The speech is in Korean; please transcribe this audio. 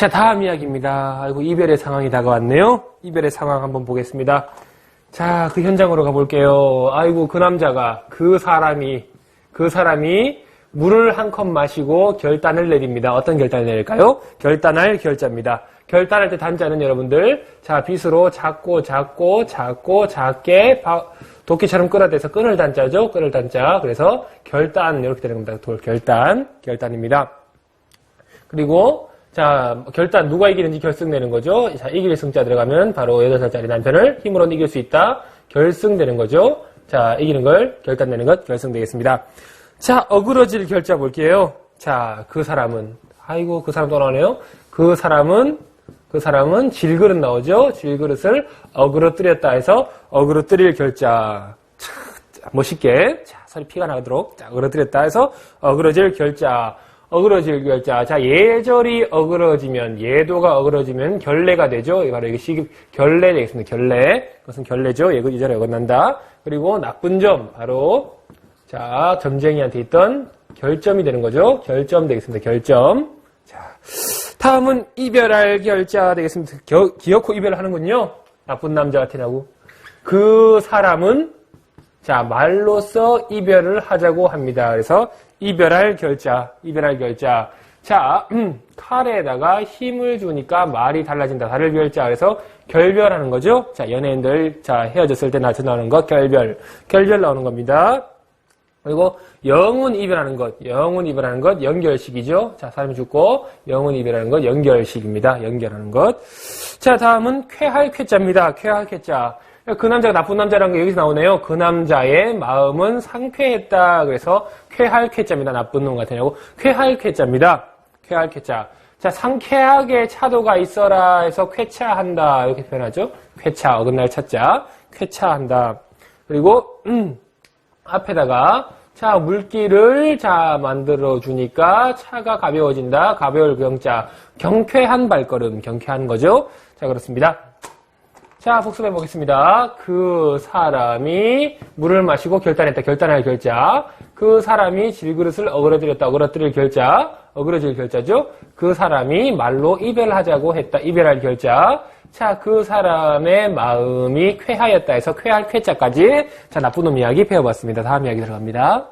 자, 다음 이야기입니다. 아이고, 이별의 상황이 다가왔네요. 이별의 상황 한번 보겠습니다. 자, 그 현장으로 가볼게요. 아이고, 그 남자가, 그 사람이, 그 사람이 물을 한 컵 마시고 결단을 내립니다. 어떤 결단을 내릴까요? 결단할 결자입니다. 결단할 때 단자는 여러분들, 자, 빗으로 작고, 작고, 작고, 작게, 바- 도끼처럼 끌어대서 끈을 단자죠? 끈을 단자. 그래서 결단, 이렇게 되는 겁니다. 돌, 결단, 결단입니다. 그리고 자 결단 누가 이기는지 결승되는 거죠. 자 이길 승자 들어가면 바로 8살짜리 남편을 힘으로는 이길 수 있다. 결승되는 거죠. 자 이기는 걸 결단되는 것 결승되겠습니다. 자 어그러질 결자 볼게요. 자 그 사람은 아이고 그 사람 또 나오네요. 그 사람은 그 사람은 질그릇 나오죠. 질그릇을 어그러뜨렸다 해서 어그러뜨릴 결자. 자, 멋있게 자 소리 피가 나도록 자, 어그러뜨렸다 해서 어그러질 결자. 어그러질 결자. 자, 예절이 어그러지면, 예도가 어그러지면 결례가 되죠. 바로 이게 시급, 결례 되겠습니다. 결례. 그것은 결례죠. 예고 예절이 어긋난다. 그리고 나쁜 점, 바로, 자, 점쟁이한테 있던 결점이 되는 거죠. 결점 되겠습니다. 결점. 자, 다음은 이별할 결자 되겠습니다. 겨- 기어코 이별을 하는군요. 나쁜 남자 같으라고. 그 사람은 자, 말로써 이별을 하자고 합니다. 그래서 이별할 결자, 이별할 결자. 자, 음, 칼에다가 힘을 주니까 말이 달라진다. 다를 결자. 그래서 결별하는 거죠. 자, 연예인들, 자, 헤어졌을 때 나한테 나오는 것, 결별. 결별 나오는 겁니다. 그리고 영혼 이별하는 것, 영혼 이별하는 것, 연결식이죠. 자, 사람이 죽고 영혼 이별하는 것, 연결식입니다. 연결하는 것. 자, 다음은 쾌할 쾌자입니다. 쾌할 쾌자. 그 남자가 나쁜 남자라는 게 여기서 나오네요. 그 남자의 마음은 상쾌했다. 그래서 쾌할 쾌자입니다. 나쁜 놈 같으냐고. 쾌할 쾌자입니다. 쾌할 쾌자. 자, 상쾌하게 차도가 있어라 해서 쾌차한다. 이렇게 표현하죠. 쾌차, 어긋날 차자. 쾌차한다. 그리고, 음, 앞에다가 자 물기를 자 만들어 주니까 차가 가벼워진다 가벼울 경자 경쾌한 발걸음 경쾌한 거죠 자 그렇습니다 자 복습해 보겠습니다. 그 사람이 물을 마시고 결단했다. 결단할 결자. 그 사람이 질그릇을 어그러뜨렸다. 어그러뜨릴 결자. 어그러질 결자죠. 그 사람이 말로 이별하자고 했다. 이별할 결자. 자, 그 사람의 마음이 쾌하였다 해서 쾌할 쾌자까지 자, 나쁜 놈 이야기 배워봤습니다. 다음 이야기 들어갑니다.